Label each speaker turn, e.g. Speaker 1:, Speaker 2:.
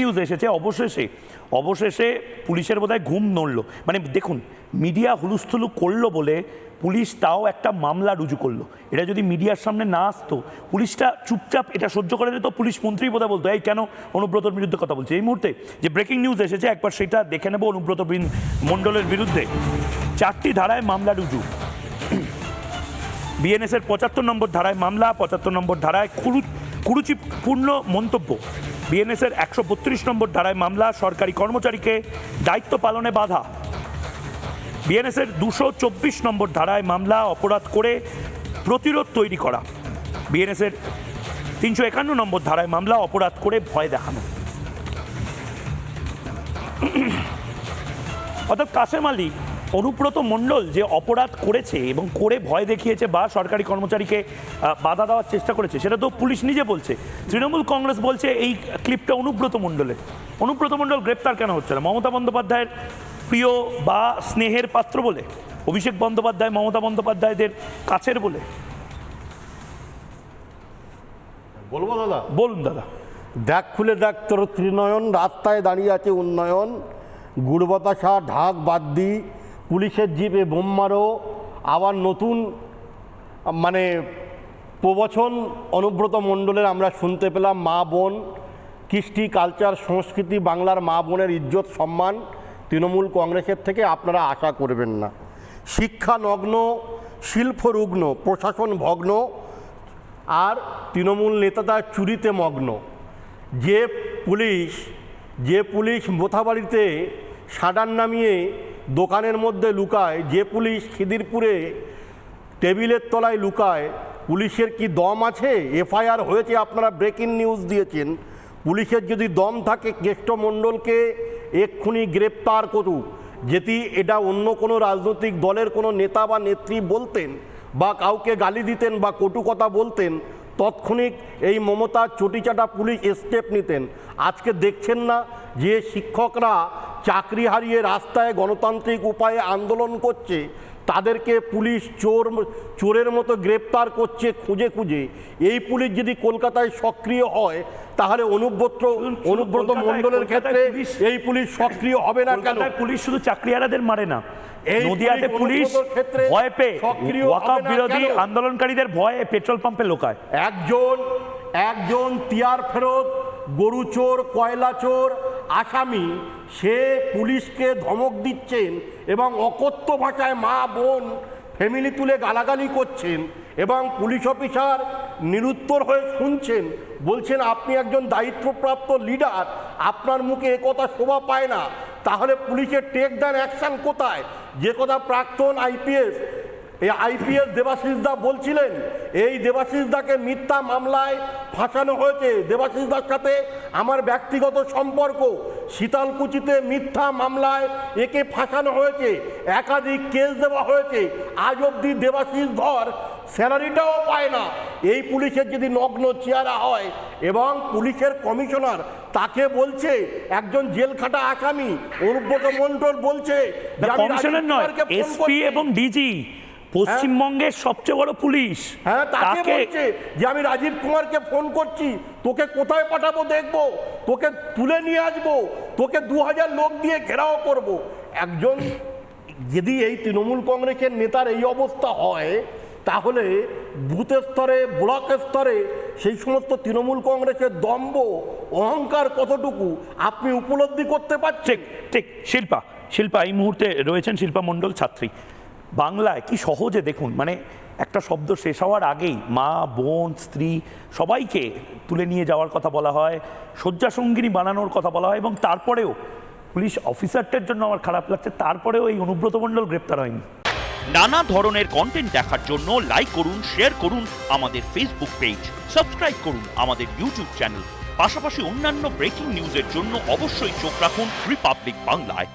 Speaker 1: News এসেছে, অবশেষে অবশেষে পুলিশের বোধহয় ঘুম নড়লো। মানে দেখুন, মিডিয়া হুলুস্থুলু করল বলে পুলিশ তাও একটা মামলা রুজু করল। এটা যদি মিডিয়ার সামনে না আসতো, পুলিশটা চুপচাপ এটা সহ্য করে দিত, পুলিশ মন্ত্রী বোধহয় বলতো, এই কেন অনুব্রতর বিরুদ্ধে কথা বলছে? এই মুহূর্তে যে ব্রেকিং নিউজ এসেছে, একবার সেটা দেখে নেব অনুব্রত মণ্ডলের বিরুদ্ধে। চারটি ধারায় মামলা রুজু। বিএনএস এর পঁচাত্তর নম্বর ধারায় মামলা, পঁচাত্তর নম্বর ধারায় কুরু কুরুচিপূর্ণ মন্তব্য। বিএনএস এর একশো বত্রিশ নম্বর ধারায় মামলা, সরকারি কর্মচারীকে দায়িত্ব পালনে বাধা। বিএনএস এর দুশো চব্বিশ নম্বর ধারায় মামলা, অপরাধ করে প্রতিরোধ তৈরি করা। বিএনএস এর তিনশো একান্ন নম্বর ধারায় মামলা, অপরাধ করে ভয় দেখানো। অর্থাৎ কাসেম আলী অনুব্রত মণ্ডল যে অপরাধ করেছে এবং করে ভয় দেখিয়েছে বা সরকারি কর্মচারীকে বাধা দেওয়ার চেষ্টা করেছে সেটা তো পুলিশ নিজে বলছে। তৃণমূল কংগ্রেস বলছে এই ক্লিপটা অনুব্রত মণ্ডলের। অনুব্রত মণ্ডল গ্রেপ্তার কেন হচ্ছে না? মমতা বন্দ্যোপাধ্যায়ের প্রিয় বা স্নেহের পাত্র বলে? অভিষেক বন্দ্যোপাধ্যায় মমতা বন্দ্যোপাধ্যায়দের কাছের বলে?
Speaker 2: বলব দাদা?
Speaker 1: বলুন দাদা।
Speaker 2: দেখ খুলে দেখ তোর ত্রিনয়ন রাস্তায় দাঁড়িয়ে আছে উন্নয়ন গুড় বাতাসা ঢাক বাদ দি পুলিশের জিপে বোম মারো, আবার নতুন মানে প্রবচন অনুব্রত মণ্ডলের আমরা শুনতে পেলাম মা বোন, কৃষ্টি, কালচার, সংস্কৃতি, বাংলার মা বোনের ইজ্জত, সম্মান তৃণমূল কংগ্রেসের থেকে আপনারা আশা করবেন না। শিক্ষা নগ্ন শিল্পরুগ্ন প্রশাসন ভগ্ন, আর তৃণমূল নেতারা চুরিতে মগ্ন। যে পুলিশ যে পুলিশ মোথাবাড়িতে সাডান নামিয়ে দোকানের মধ্যে লুকায়, যে পুলিশ খিদিরপুরে টেবিলের তলায় লুকায়, পুলিশের কি দম আছে? এফআইআর হয়েছে, আপনারা ব্রেকিং নিউজ দিয়েছেন। পুলিশের যদি দম থাকে কেষ্টমণ্ডলকে এক্ষুনি গ্রেপ্তার করুক। যেটি এটা অন্য কোনো রাজনৈতিক দলের কোনো নেতা বা নেত্রী বলতেন বা কাউকে গালি দিতেন বা কটু কথা বলতেন, তৎক্ষণিক এই মমতার চটিচাটা পুলিশ স্টেপ নিতেন। আজকে দেখছেন না যে শিক্ষকরা চাকরি হারিয়ে রাস্তায় গণতান্ত্রিক উপায়ে আন্দোলন করছে তাদেরকে পুলিশ চোর চোরের মতো গ্রেপ্তার করছে খুঁজে খুঁজে। এই পুলিশ যদি কলকাতায় সক্রিয় হয় তাহলে অনুব্রত অনুব্রত মণ্ডলের ক্ষেত্রে এই পুলিশ সক্রিয় হবে না কেন?
Speaker 1: পুলিশ শুধু চাকরিহারাদের মারে না।
Speaker 2: এই
Speaker 1: নদিয়াতে
Speaker 2: পুলিশ
Speaker 1: ভয় পেয়ে
Speaker 2: সক্রিয়
Speaker 1: বিরোধী আন্দোলনকারীদের ভয়ে পেট্রোল পাম্পে লোকায়।
Speaker 2: একজন একজন তিয়ার ফেরত গরু চোর কয়লা চোর আসামি, সে পুলিশকে ধমক দিচ্ছেন এবং অকথ্য ভাষায় মা, বোন ফ্যামিলি তুলে গালাগালি করছেন এবং পুলিশ অফিসার নিরুত্তর হয়ে শুনছেন, বলছেন, আপনি একজন দায়িত্বপ্রাপ্ত লিডার আপনার মুখে একথা শোভা পায় না। তাহলে পুলিশের টেক দেন অ্যাকশন কোথায়? যে কথা প্রাক্তন আইপিএস এই আইপিএস দেবাশিস দা বলছিলেন এই দেবাশিস দাকে মিথ্যা মামলায় ফাঁসানো হয়েছে। দেবাশিস দার সাথে আমার ব্যক্তিগত সম্পর্ক। শীতালকুচিতে মিথ্যা মামলায় একে ফাঁসানো হয়েছে। একাধিক কেস দেওয়া হয়েছে। আজ অবধি দেবাশিস ধর স্যালারিটাও পায় না। এই পুলিশের যদি নগ্ন চেহারা হয় এবং পুলিশের কমিশনার তাকে বলছে একজন জেল খাটা আসামি অনুব্রত মণ্ডল বলছে
Speaker 1: কমিশনার নয় এসপি এবং ডিজি। পশ্চিমবঙ্গের সবচেয়ে বড় পুলিশ।
Speaker 2: হ্যাঁ
Speaker 1: তাকে
Speaker 2: বলছে যে আমি রাজীব কুমারকে ফোন করছি তোকে কোথায় পাঠাবো দেখব তোকে তুলে নিয়ে আসব তোকে দু হাজার লোক দিয়ে ঘেরাও করব। একজন যদি এই তৃণমূল কংগ্রেসের নেতার এই অবস্থা হয় তাহলে বুথ স্তরে ব্লক স্তরে সেই সমস্ত তৃণমূল কংগ্রেসের দম্ভ অহংকার কতটুকু আপনি উপলব্ধি করতে পারছেন?
Speaker 1: ঠিক ঠিক শিল্পা শিল্পা এই মুহূর্তে রয়েছেন শিল্পা মণ্ডল ছাত্রী। বাংলায় কি সহজে দেখুন মানে একটা শব্দ শেষ হওয়ার আগেই মা, বোন, স্ত্রী সবাইকে তুলে নিয়ে যাওয়ার কথা বলা হয়, শয্যাসঙ্গিনী বানানোর কথা বলা হয় এবং তারপরেও পুলিশ অফিসারটার জন্য আমার খারাপ লাগছে, তারপরেও এই অনুব্রত মণ্ডল গ্রেপ্তার হয়নি।
Speaker 3: নানা ধরনের কন্টেন্ট দেখার জন্য লাইক করুন শেয়ার করুন আমাদের ফেসবুক পেজ সাবস্ক্রাইব করুন আমাদের ইউটিউব চ্যানেল পাশাপাশি অন্যান্য ব্রেকিং নিউজের জন্য অবশ্যই চোখ রাখুন রিপাবলিক বাংলায়